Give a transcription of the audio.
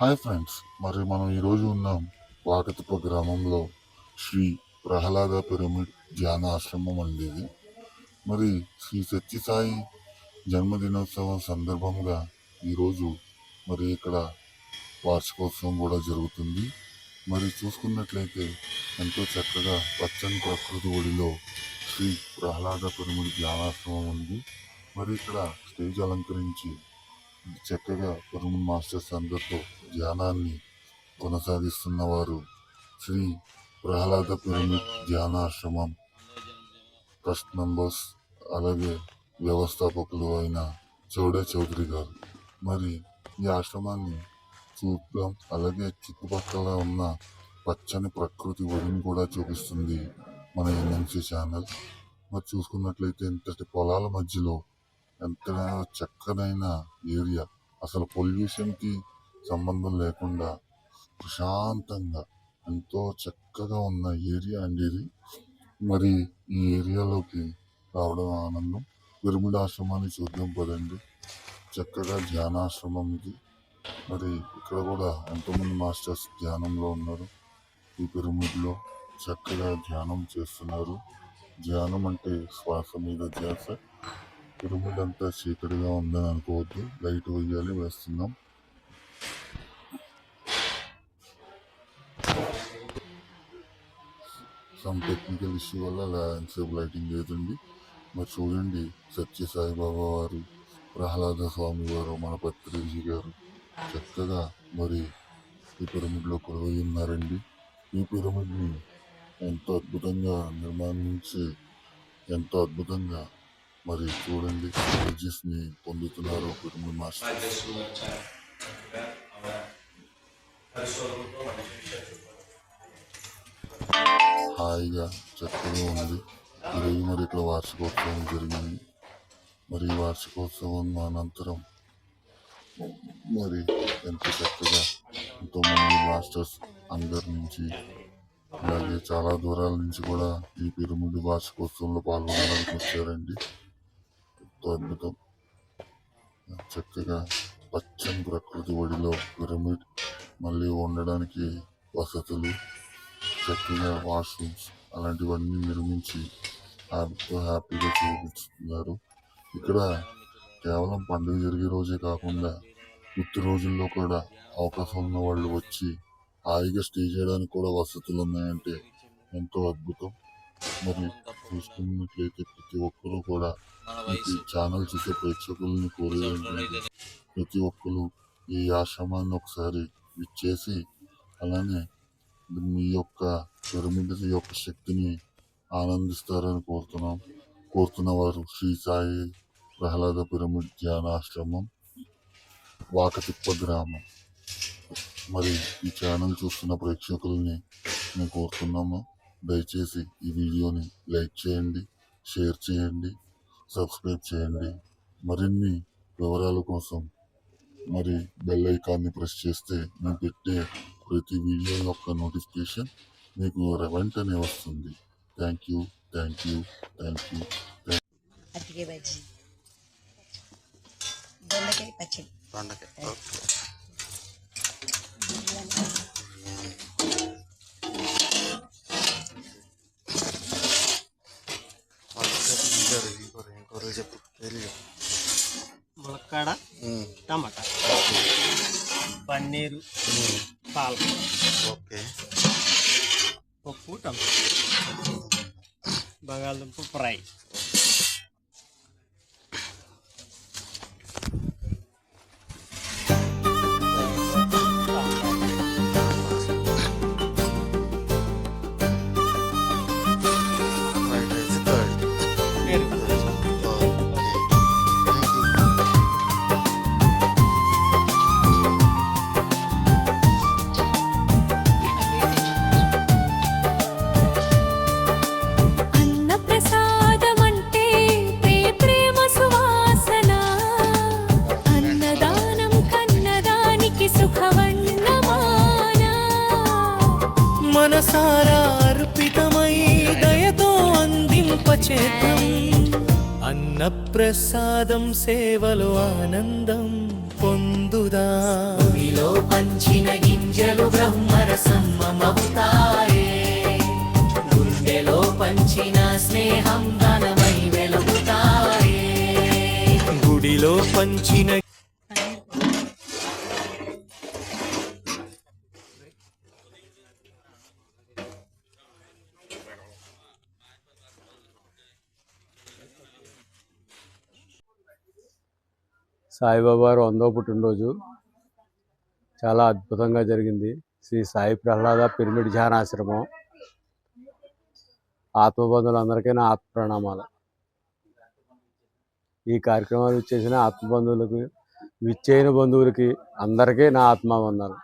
Hi friends మరి మనం ఈరోజు ఉన్నాం వాకతిప్ప గ్రామంలో శ్రీ ప్రహ్లాద పిరమిడ్ ధ్యాన ఆశ్రమం అండి ఇది. మరి శ్రీ సత్యసాయి జన్మదినోత్సవం సందర్భంగా ఈరోజు మరి ఇక్కడ వార్షికోత్సవం కూడా జరుగుతుంది. మరి చూసుకున్నట్లయితే ఎంతో చక్కగా పచ్చని ప్రకృతి ఒడిలో శ్రీ ప్రహ్లాద పిరమిడ్ ధ్యానాశ్రమం ఉంది. మరి ఇక్కడ స్టేజ్ అలంకరించి చక్కగా పిరమిడ్ మాస్టర్స్ అందరితో ధ్యానాన్ని కొనసాగిస్తున్న వారు Shri Prahlada pyramid ధ్యానాశ్రమం trust members అలాగే వ్యవస్థాపకులు అయిన చౌడే చౌదరి గారు. మరి ఈ ఆశ్రమాన్ని చూద్దాం. అలాగే చుట్టుపక్కల ఉన్న పచ్చని ప్రకృతి ఒడిని కూడా చూపిస్తుంది మన ఎన్ఎంసీ ఛానల్. మరి చూసుకున్నట్లయితే ఇంతటి పొలాల మధ్యలో ఎంత చక్కనైన ఏరియా. అసలు పొల్యూషన్కి సంబంధం లేకుండా ప్రశాంతంగా ఎంతో చక్కగా ఉన్న ఏరియా అండి ఇది. మరి ఈ ఏరియాలోకి రావడం ఆనందం. పిరమిడ్ ఆశ్రమాన్ని చూద్దాం పదండి. చక్కగా ధ్యానాశ్రమం ఇది. మరి ఇక్కడ కూడా ఎంతోమంది మాస్టర్స్ ధ్యానంలో ఉన్నారు. ఈ పిరమిడ్లో చక్కగా ధ్యానం చేస్తున్నారు. ధ్యానం అంటే శ్వాస మీద ధ్యాస. పిరమిడ్ అంతా చీకటిగా ఉందని అనుకోవద్దు. లైట్ వేయాలి వేస్తున్నాం. సమ్ టెక్నికల్ ఇష్యూ వల్ల ల్యాండ్స్కేప్ లైటింగ్ లేదండి. మరి చూడండి సత్య సాయిబాబా వారు ప్రహ్లాద స్వామి వారు మన పత్రిజీ గారు చక్కగా మరి ఈ పిరమిడ్లో కొలువై ఉన్నారండి ఈ పిరమిడ్ని ఎంతో అద్భుతంగా నిర్మాణించి ఎంతో అద్భుతంగా మరి చూడండి ని పొందుతున్నారు పిరమిడ్ మాస్టర్. హాయిగా చక్కగా ఉంది. ఈరోజు మరి ఇక్కడ వార్షికోత్సవం జరిగింది. మరి ఈ వార్షికోత్సవం అనంతరం మరి ఎంత చక్కగా ఎంతోమంది మాస్టర్స్ అందరి నుంచి అలాగే చాలా దూరాల నుంచి కూడా ఈ పిరమిడ్ వార్షికోత్సవంలో పాల్గొనడానికి వచ్చారండి. ఎంతో అద్భుతం చక్కగా పచ్చని ప్రకృతి ఒడిలో పిరమిడ్ మళ్ళీ ఉండడానికి వసతులు చక్కగా వాష్రూమ్స్ అలాంటివన్నీ నిర్మించి ఎంతో హ్యాపీగా చూపిస్తున్నారు ఇక్కడ కేవలం పండుగ జరిగే రోజే కాకుండా గుర్తు రోజుల్లో కూడా అవకాశం ఉన్న వాళ్ళు వచ్చి హాయిగా స్టే చేయడానికి కూడా వసతులు ఉన్నాయంటే ఎంతో అద్భుతం మరి చూసుకున్నట్లయితే ప్రతి ఒక్కరూ కూడా ఈ ఛానల్ చూసే ప్రేక్షకుల్ని కోరేది ప్రతి ఒక్కరు ఈ ఆశ్రమాన్ని ఒకసారి ఇచ్చేసి అలానే మీ యొక్క పిరమిడ్ యొక్క శక్తిని ఆనందిస్తారని కోరుతున్నాం. కోరుతున్న వారు శ్రీ సాయి ప్రహ్లాద పిరమిడ్ ధ్యానాశ్రమం వాకతిప్ప గ్రామం. మరి ఈ ఛానల్ చూస్తున్న ప్రేక్షకుల్ని మేము కోరుతున్నాము. దయచేసి ఈ వీడియోని లైక్ చేయండి షేర్ చేయండి. సబ్స్క్రైబ్ చేయండి. మరిన్ని వివరాల కోసం మరి బెల్ ఐకాన్ని ప్రెస్ చేస్తే మేము పెట్టే ప్రతి వీడియో యొక్క నోటిఫికేషన్ మీకు వెంటనే వస్తుంది. Thank you thank you thank you bajji. దొండకాయ పచ్చడి. దొండకాయ ఇంకోరు చెప్పు పేర్లు చెప్పు. ములక్కాడ టమాటా పన్నీరు పాలకూర. ఓకే. పప్పు టమాటా. బంగాళదుంప ఫ్రై. మనసారా అర్పితమై దయతో అందింపచేతం అన్నప్రసాదం సేవలో ఆనందం పొందుదా. గుడిలో పంచిన గింజలు బ్రహ్మరసం మమవుతాయే గుండెలో పంచిన స్నేహం సాయిబాబా వందో పుట్టినరోజు. చాలా అద్భుతంగా జరిగింది. శ్రీ సాయి ప్రహ్లాద పిరమిడ్ ధ్యానాశ్రమం. ఆత్మబంధువులందరికీ నా ఆత్మ ప్రణామాలు ఈ కార్యక్రమాలు ఇచ్చేసిన ఆత్మబంధువులకు విచ్చైన బంధువులకి అందరికీ నా ఆత్మాబంధాలు